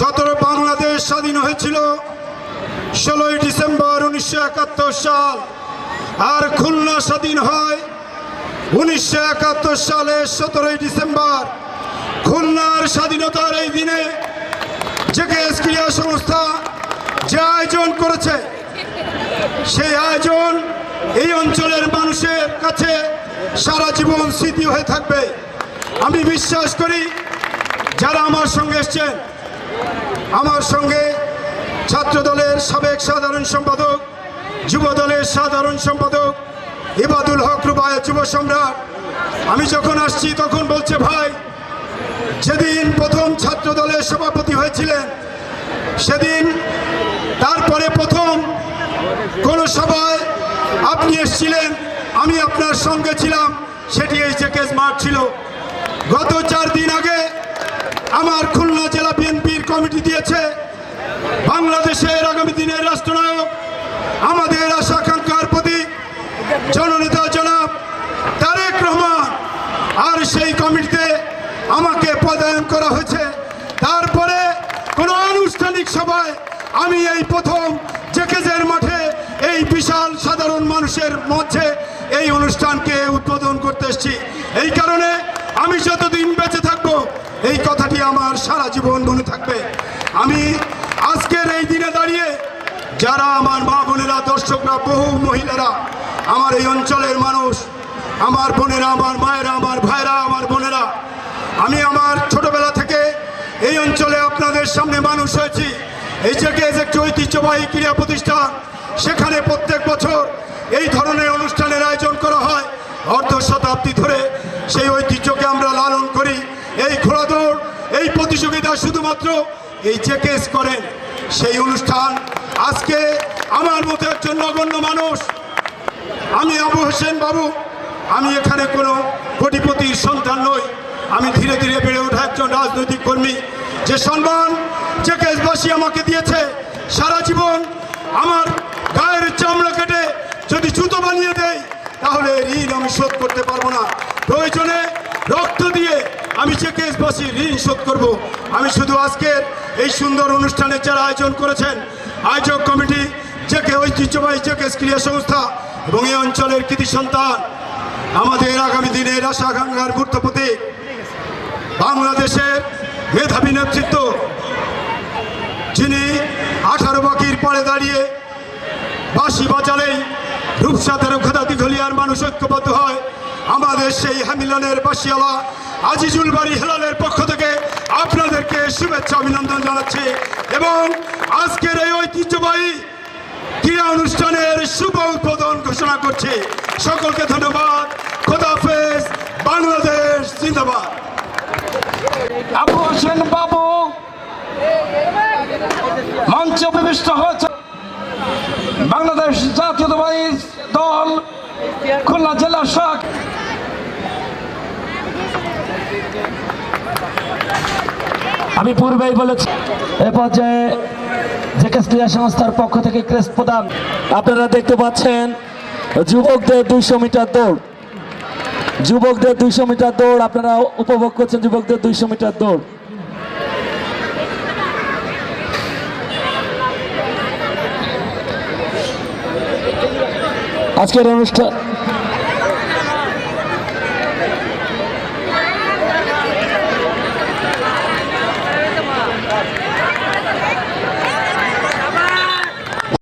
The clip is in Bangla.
সতেরো বাংলাদেশ স্বাধীন হয়েছিল ষোলোই ডিসেম্বর উনিশশো একাত্তর সাল। আর খুলনা স্বাধীন হয় উনিশশো একাত্তর সালের সতেরোই ডিসেম্বর। খুলনার স্বাধীনতার এই দিনে যে ক্রিয়া সংস্থা যে আয়োজন করেছে, সেই আয়োজন এই অঞ্চলের মানুষের কাছে সারা জীবন স্মৃতি হয়ে থাকবে। আমি বিশ্বাস করি, যারা আমার সঙ্গে এসছেন আমার সঙ্গে ছাত্র দলের সাবেক সাধারণ সম্পাদক যুব দলের সাধারণ সম্পাদক ইবাদুল হক রুবায় যুব সম্রাট। আমি যখন আসছি তখন বলছে, ভাই, যেদিন প্রথম ছাত্র দলের সভাপতি হয়েছিলেন, সেদিন তারপরে প্রথম কোনো সভায় আপনি এসেছিলেন, আমি আপনার সঙ্গে ছিলাম। সেটি এই যে কেস মাঠ ছিল। গত চার দিন আগে আমার খুলনা জেলা বিএনপির কমিটি দিয়েছে, বাংলাদেশের আগামী দিনের রাষ্ট্রনায়ক, আমাদের আশা আকাঙ্ক্ষার প্রতীক, জননেতা জনাব তারেক রহমান। আর সেই কমিটিতে আমাকে পদায়ন করা হয়েছে। তারপরে কোনো আনুষ্ঠানিক সভায় আমি এই প্রথম জেকেজের মাঠে এই বিশাল সাধারণ মানুষের মধ্যে এই অনুষ্ঠানকে উদ্বোধন করতে এসেছি। এই কারণে আমি যতদিন বেঁচে থাকব এই কথাটি আমার সারা জীবন মনে থাকবে। আমি আজকের এই দিনে দাঁড়িয়ে যারা আমার মা বোনেরা, দর্শকরা, বহু মহিলারা, আমার এই অঞ্চলের মানুষ, আমার বোনেরা, আমার মায়েরা, আমার ভাইরা, আমার বোনেরা, আমি আমার ছোটবেলা থেকে এই অঞ্চলে আপনাদের সামনে মানুষ হয়েছি। এই যে একটি ঐতিহ্যবাহী ক্রীড়া প্রতিষ্ঠান, সেখানে প্রত্যেক বছর এই ধরনের অনুষ্ঠানের আয়োজন করা হয়। অর্ধ শতাব্দী ধরে সেই ঐতিহ্যকে আমরা লালন করি। এই ঘোড়াদৌড় এই প্রতিযোগিতা শুধুমাত্র এই জেকেস করেন। সেই অনুষ্ঠান আজকে আমার মতো একজন নগণ্য মানুষ, আমি আবু হোসেন বাবু, আমি এখানে কোনো কোটিপতির সন্তান নই, আমি ধীরে ধীরে বেড়ে ওঠা একজন রাজনৈতিক কর্মী। যে সম্মান যে কেসবাসী আমাকে দিয়েছে, সারা জীবন আমার গায়ের চামড়া কেটে যদি জুতো বানিয়ে দেয়, তাহলে ঋণ আমি শোধ করতে পারব না। প্রয়োজনে রক্ত দিয়ে আমি যে কেসবাসী ঋণ শোধ করব, আমি শুধু আজকের এই সুন্দর অনুষ্ঠানের যারা আয়োজন করেছেন, আয়োজক কমিটি জেকে ঐতিহ্যবাহী জেকে ক্রিয়া সংস্থা এবং এই অঞ্চলের কৃতি সন্তান, আমাদের আগামী দিনের আশা আকাঙ্ক্ষার গুরুত্ব প্রতীক বাংলাদেশের মেধাবী নেতৃত্ব, যিনি আঠারো বাকির পরে দাঁড়িয়ে বাঁশি বাজালেই রূপসাদের খেদা দিঘলিয়ার মানুষ ঐক্যবদ্ধ হয়, আমাদের সেই হ্যামিলনের বাসিয়ালা আজিজুল বাড়ি হেলালের পক্ষ থেকে আপনাদেরকে শুভেচ্ছা অভিনন্দন জানাচ্ছি এবং আজকের এই ঐতিহ্যবাহী ক্রীড়া অনুষ্ঠানের শুভ উদ্বোধন ঘোষণা করছি। সকলকে ধন্যবাদ। খোদাফেজ বাংলাদেশ জিন্দাবাদ। বাবু, মঞ্চে উপবিষ্ট হয়েছে বাংলাদেশ জাতীয়তাবাদী দল, খুলনা জেলা শাখ। আমি পূর্বেই বলেছি, এ পর্যায়ে জেকেস ক্রীড়া সংস্থার পক্ষ থেকে ক্রেস প্রদান। আপনারা দেখতে পাচ্ছেন, যুবকদের দুইশো মিটার দৌড়। যুবকদের দুইশো মিটার দৌড়, আপনারা উপভোগ করছেন যুবকদের দুইশো মিটার দৌড়। আজকের অনুষ্ঠান